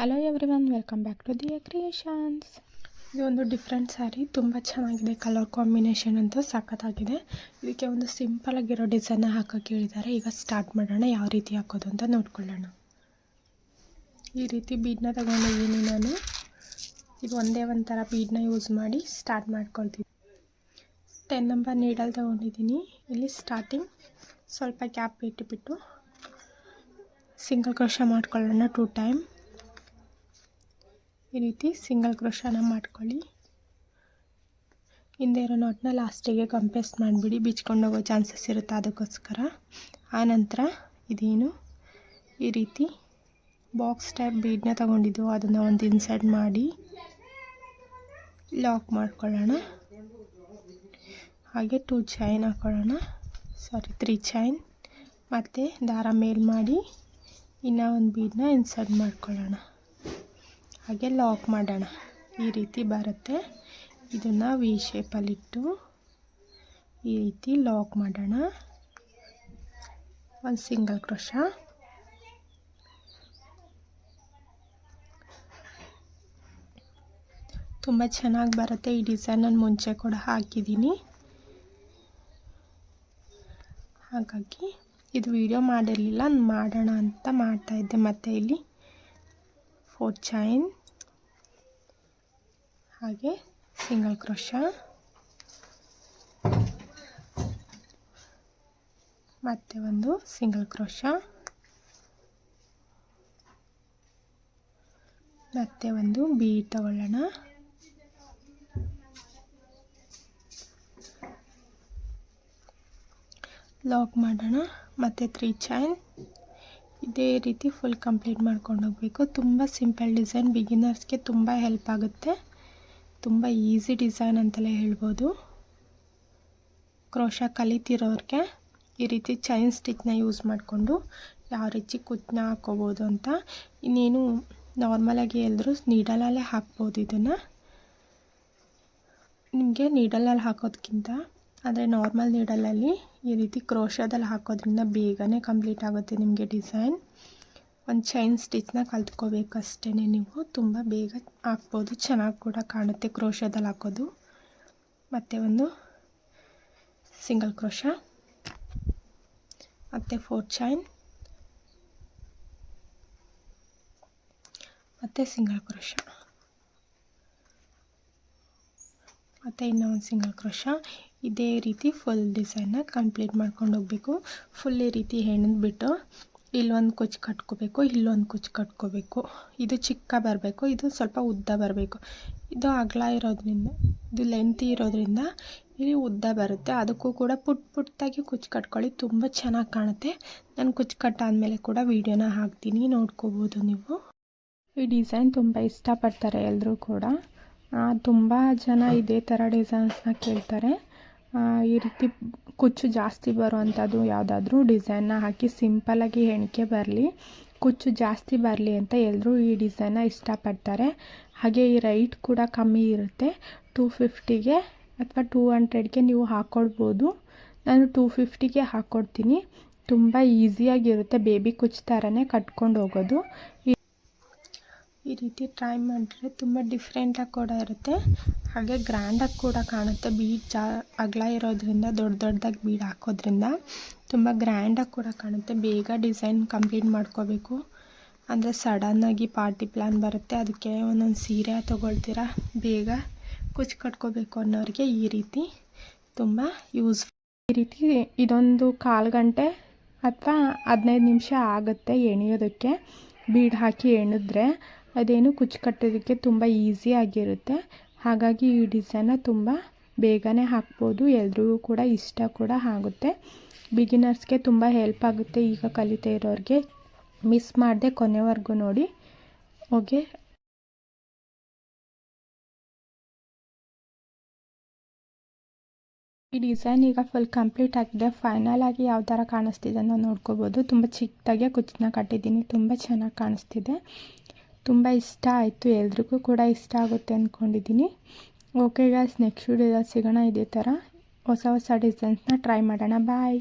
Hello every welcome back to the creations ಇದು ಒಂದು different sari ತುಂಬ ಚೆನ್ನಾಗಿದೆ ಕಲರ್ ಕಾಂಬಿನೇಷನ್ ಅಂತೂ ಸಖತ್ತಾಗಿದೆ. ಇದಕ್ಕೆ ಒಂದು ಸಿಂಪಲ್ ಆಗಿರೋ ಹಾಕೋಕ್ಕೆ ಹಾಕೋಕೆ ಹೇಳಿದ್ದಾರೆ. ಈಗ ಸ್ಟಾರ್ಟ್ ಮಾಡೋಣ, ಯಾವ ರೀತಿ ಹಾಕೋದು ಅಂತ ನೋಡ್ಕೊಳ್ಳೋಣ. ಈ ರೀತಿ ಬೀಡ್ನ ತಗೊಂಡಿದ್ದೀನಿ ನಾನು ಇದು ಒಂದೇ ಒಂಥರ ಬೀಡ್ನ ಯೂಸ್ ಮಾಡಿ ಸ್ಟಾರ್ಟ್ ಮಾಡ್ಕೊಳ್ತೀನಿ. ಟೆನ್ ನಂಬರ್ ನೀಡಲ್ ತೊಗೊಂಡಿದ್ದೀನಿ. ಇಲ್ಲಿ ಸ್ಟಾರ್ಟಿಂಗ್ ಸ್ವಲ್ಪ ಕ್ಯಾಪ್ ಇಟ್ಟುಬಿಟ್ಟು ಸಿಂಗಲ್ ಕ್ರೋಶ ಮಾಡ್ಕೊಳ್ಳೋಣ ಟೂ ಟೈಮ್ ಈ ರೀತಿ ಸಿಂಗಲ್ ಕ್ರೋಶನ ಮಾಡ್ಕೊಳ್ಳಿ. ಹಿಂದೆ ಇರೋ ನೋಟ್ನ ಲಾಸ್ಟಿಗೆ ಕಂಪೇಸ್ ಮಾಡಿಬಿಡಿ, ಬಿಚ್ಕೊಂಡು ಹೋಗೋ ಚಾನ್ಸಸ್ ಇರುತ್ತೆ ಅದಕ್ಕೋಸ್ಕರ. ಆನಂತರ ಇದೇನು? ಈ ರೀತಿ ಬಾಕ್ಸ್ ಟೈಪ್ ಬೀಡನ್ನ ತಗೊಂಡಿದ್ದು, ಅದನ್ನು ಒಂದು ಇನ್ಸೈಡ್ ಮಾಡಿ ಲಾಕ್ ಮಾಡ್ಕೊಳ್ಳೋಣ. ಹಾಗೆ ಟೂ ಚೈನ್ ಹಾಕೊಳ್ಳೋಣ. ಸಾರಿ ತ್ರೀ ಚೈನ್ ಮತ್ತು ದಾರ ಮೇಲ್ ಮಾಡಿ ಇನ್ನೂ ಒಂದು ಬೀಡನ್ನ ಇನ್ಸರ್ಟ್ ಮಾಡ್ಕೊಳ್ಳೋಣ. ಹಾಗೆ ಲಾಕ್ ಮಾಡೋಣ. ಈ ರೀತಿ ಬರುತ್ತೆ. ಇದನ್ನು ವಿ ಶೇಪಲ್ಲಿಟ್ಟು ಈ ರೀತಿ ಲಾಕ್ ಮಾಡೋಣ. ಒಂದು ಸಿಂಗಲ್ ಕ್ರೋಶ ತುಂಬ ಚೆನ್ನಾಗಿ ಬರುತ್ತೆ. ಈ ಡಿಸೈನ್ ನಾನು ಮುಂಚೆ ಕೂಡ ಹಾಕಿದ್ದೀನಿ. ಹಾಗಾಗಿ ಇದು ವಿಡಿಯೋ ಮಾಡಿರಲಿಲ್ಲ ಮಾಡೋಣ ಅಂತ ಮಾಡ್ತಾಯಿದ್ದೆ ಮತ್ತು ಇಲ್ಲಿ ಫೋರ್ ಚೈನ್ ಹಾಗೆ ಸಿಂಗಲ್ ಕ್ರೋಶ. ಮತ್ತೆ ಒಂದು ಸಿಂಗಲ್ ಕ್ರೋಶ. ಮತ್ತೆ ಒಂದು ಬಿ ತಗೊಳ್ಳೋಣ. ಲಾಕ್ ಮಾಡೋಣ. ಮತ್ತು ತ್ರೀ ಚೈನ್ ಇದೇ ರೀತಿ ಫುಲ್ ಕಂಪ್ಲೀಟ್ ಮಾಡ್ಕೊಂಡು ಹೋಗಬೇಕು ತುಂಬ ಸಿಂಪಲ್ ಡಿಸೈನ್ ಬಿಗಿನರ್ಸ್ಗೆ ತುಂಬ ಹೆಲ್ಪ್ ಆಗುತ್ತೆ. ತುಂಬ ಈಸಿ ಡಿಸೈನ್ ಅಂತಲೇ ಹೇಳ್ಬೋದು. ಕ್ರೋಶ ಕಲಿತಿರೋರಿಗೆ ಈ ರೀತಿ ಚೈನ್ ಸ್ಟಿಚ್ನ ಯೂಸ್ ಮಾಡಿಕೊಂಡು ಯಾವ ರೀತಿ ಕುಚ್ಚನ್ನ ಹಾಕೋಬೋದು ಅಂತ ಇನ್ನೇನು ನಾರ್ಮಲಾಗಿ ಎಲ್ಲರೂ ನೀಡಲಲ್ಲೇ ಹಾಕ್ಬೋದು ಇದನ್ನು. ನಿಮಗೆ ನೀಡಲಲ್ಲಿ ಹಾಕೋದಕ್ಕಿಂತ ಅಂದರೆ ನಾರ್ಮಲ್ ನೀಡಲಲ್ಲಿ ಈ ರೀತಿ ಕ್ರೋಶದಲ್ಲಿ ಹಾಕೋದ್ರಿಂದ ಬೇಗನೆ ಕಂಪ್ಲೀಟ್ ಆಗುತ್ತೆ ನಿಮಗೆ ಡಿಸೈನ್. ಒಂದು ಚೈನ್ ಸ್ಟಿಚ್ನ ಕಲ್ತ್ಕೋಬೇಕು ಅಷ್ಟೇ ನೀವು. ತುಂಬ ಬೇಗ ಹಾಕ್ಬೋದು. ಚೆನ್ನಾಗಿ ಕೂಡ ಕಾಣುತ್ತೆ ಕ್ರೋಶದಲ್ಲಿ ಹಾಕೋದು. ಮತ್ತು ಒಂದು ಸಿಂಗಲ್ ಕ್ರೋಶ ಮತ್ತು ಫೋರ್ ಚೈನ್ ಮತ್ತು ಸಿಂಗಲ್ ಕ್ರೋಶ ಮತ್ತು ಇನ್ನೂ ಒಂದು ಸಿಂಗಲ್ ಕ್ರೋಶ ಇದೇ ರೀತಿ ಫುಲ್ ಡಿಸೈನ್ನ ಕಂಪ್ಲೀಟ್ ಮಾಡ್ಕೊಂಡು ಹೋಗಬೇಕು. ಫುಲ್ ಈ ರೀತಿ ಹೆಣದ್ಬಿಟ್ಟು ಇಲ್ಲೊಂದು ಕುಚ್ಚು ಕಟ್ಕೋಬೇಕು, ಇಲ್ಲೊಂದು ಕುಚ್ಚು ಕಟ್ಕೋಬೇಕು. ಇದು ಚಿಕ್ಕ ಬರಬೇಕು, ಇದು ಸ್ವಲ್ಪ ಉದ್ದ ಬರಬೇಕು. ಇದು ಅಗಲ ಇರೋದ್ರಿಂದ, ಇದು ಲೆಂತ್ ಇರೋದರಿಂದ ಇಲ್ಲಿ ಉದ್ದ ಬರುತ್ತೆ. ಅದಕ್ಕೂ ಕೂಡ ಪುಟ್ ಪುಟ್ಟಾಗಿ ಕುಚ್ಚು ಕಟ್ಕೊಳ್ಳಿ, ತುಂಬ ಚೆನ್ನಾಗಿ ಕಾಣುತ್ತೆ. ನಾನು ಕುಚ್ಚು ಕಟ್ಟಾದಮೇಲೆ ಕೂಡ ವೀಡಿಯೋನ ಹಾಕ್ತೀನಿ, ನೋಡ್ಕೋಬೋದು ನೀವು. ಈ ಡಿಸೈನ್ ತುಂಬ ಇಷ್ಟಪಡ್ತಾರೆ ಎಲ್ಲರೂ ಕೂಡ. ತುಂಬ ಜನ ಇದೇ ಥರ ಡಿಸೈನ್ಸ್ನ ಕೇಳ್ತಾರೆ. ಈ ರೀತಿ ಕುಚ್ಚು ಜಾಸ್ತಿ ಬರುವಂಥದ್ದು ಯಾವುದಾದ್ರೂ ಡಿಸೈನ್ನ ಹಾಕಿ ಸಿಂಪಲ್ಲಾಗಿ ಹೆಣಿಕೆ ಬರಲಿ, ಕುಚ್ಚು ಜಾಸ್ತಿ ಬರಲಿ ಅಂತ ಎಲ್ಲರೂ ಈ ಡಿಸೈನ್ನ ಇಷ್ಟಪಡ್ತಾರೆ. ಹಾಗೆ ಈ ರೈಟ್ ಕೂಡ ಕಮ್ಮಿ ಇರುತ್ತೆ. ಟೂ ಫಿಫ್ಟಿಗೆ ಅಥವಾ ಟೂ ಹಂಡ್ರೆಡ್ಗೆ ನೀವು ಹಾಕ್ಕೊಡ್ಬೋದು ನಾನು ಟೂ ಫಿಫ್ಟಿಗೆ ಹಾಕ್ಕೊಡ್ತೀನಿ ತುಂಬ ಈಸಿಯಾಗಿರುತ್ತೆ ಬೇಬಿ ಕುಚ್ಚು ಥರನೇ ಕಟ್ಕೊಂಡು ಹೋಗೋದು. ಈ ರೀತಿ ಟ್ರೈ ಮಾಡಿದ್ರೆ ತುಂಬ ಡಿಫ್ರೆಂಟಾಗಿ ಕೂಡ ಇರುತ್ತೆ. ಹಾಗೆ ಗ್ರ್ಯಾಂಡಾಗಿ ಕೂಡ ಕಾಣುತ್ತೆ. ಬೀಡ್ ಜಾ, ಅಗಲ ಇರೋದ್ರಿಂದ, ದೊಡ್ಡ ದೊಡ್ಡದಾಗಿ ಬೀಡ್ ಹಾಕೋದ್ರಿಂದ ತುಂಬ ಗ್ರ್ಯಾಂಡಾಗಿ ಕೂಡ ಕಾಣುತ್ತೆ. ಬೇಗ ಡಿಸೈನ್ ಕಂಪ್ಲೀಟ್ ಮಾಡ್ಕೋಬೇಕು. ಅಂದರೆ ಸಡನ್ನಾಗಿ ಪಾರ್ಟಿ ಪ್ಲ್ಯಾನ್ ಬರುತ್ತೆ. ಅದಕ್ಕೆ ಒಂದೊಂದು ಸೀರೆ ತೊಗೊಳ್ತೀರಾ? ಬೇಗ ಕುಚ್ಚು ಕಟ್ಕೋಬೇಕು ಅನ್ನೋರಿಗೆ ಈ ರೀತಿ ತುಂಬ ಯೂಸ್ ಈ ರೀತಿ ಇದೊಂದು ಕಾಲು ಗಂಟೆ ಅಥವಾ ಹದಿನೈದು ನಿಮಿಷ ಆಗುತ್ತೆ ಎಣಿಯೋದಕ್ಕೆ. ಬೀಡ್ ಹಾಕಿ ಎಣಿದ್ರೆ ಅದೇನು ಕುಚ್ಚು ಕಟ್ಟೋದಕ್ಕೆ ತುಂಬ ಈಸಿಯಾಗಿರುತ್ತೆ ಹಾಗಾಗಿ ಈ ಡಿಸೈನ ತುಂಬ ಬೇಗನೆ ಹಾಕ್ಬೋದು. ಎಲ್ರಿಗೂ ಕೂಡ ಇಷ್ಟ ಕೂಡ ಆಗುತ್ತೆ. ಬಿಗಿನರ್ಸ್ಗೆ ತುಂಬ ಹೆಲ್ಪ್ ಆಗುತ್ತೆ ಈಗ ಕಲಿತಾ ಇರೋರಿಗೆ. ಮಿಸ್ ಮಾಡದೆ ಕೊನೆವರೆಗೂ ನೋಡಿ. ಓಕೆ. ಈ ಡಿಸೈನ್ ಈಗ ಫುಲ್ ಕಂಪ್ಲೀಟ್ ಆಗಿದೆ. ಫೈನಲ್ ಆಗಿ ಯಾವ ಥರ ಕಾಣಿಸ್ತಿದೆ ಅನ್ನೋ ನೋಡ್ಕೋಬೋದು. ತುಂಬ ಚಿಕ್ಕದಾಗೆ ಕುಚ್ಚನ್ನ ಕಟ್ಟಿದ್ದೀನಿ. ತುಂಬ ಚೆನ್ನಾಗಿ ಕಾಣಿಸ್ತಿದೆ. ತುಂಬ ಇಷ್ಟ ಆಯಿತು, ಎಲ್ರಿಗೂ ಕೂಡ ಇಷ್ಟ ಆಗುತ್ತೆ ಅಂದ್ಕೊಂಡಿದ್ದೀನಿ ಓಕೆ ಗಾಯ್ಸ್ ನೆಕ್ಸ್ಟ್ ವಿಡಿಯೋದಲ್ಲಿ ಸಿಗೋಣ ಇದೇ ಥರ. ಹೊಸ ಹೊಸ ಡಿಸೈನ್ಸ್ನ ಟ್ರೈ ಮಾಡೋಣ. ಬಾಯ್